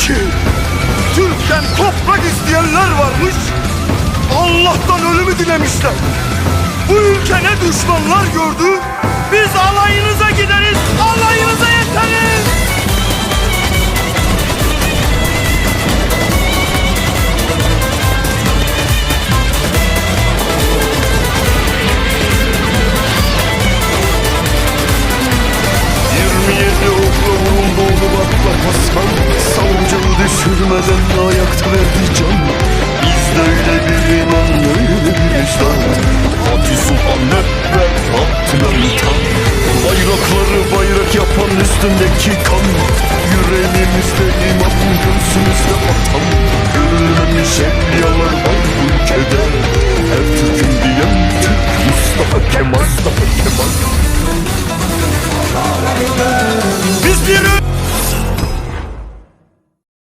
ki Türk'ten toprak isteyenler varmış Allah'tan ölümü dilemişler. Bu ülke ne düşmanlar gördü düşürmeden ayakta verdi can. Bizde öyle bir iman öyle bir vicdan. Fatih Sultan Mehmet Abdülhamit Bayrakları bayrak yapan üstündeki kan. Yüreğimizde iman göğsümüzde vatan. Görülmemiş evliyalar var bu ülkede. Her Türk'üm diyen Türk Mustafa Kemal Mustafa Kemal. biz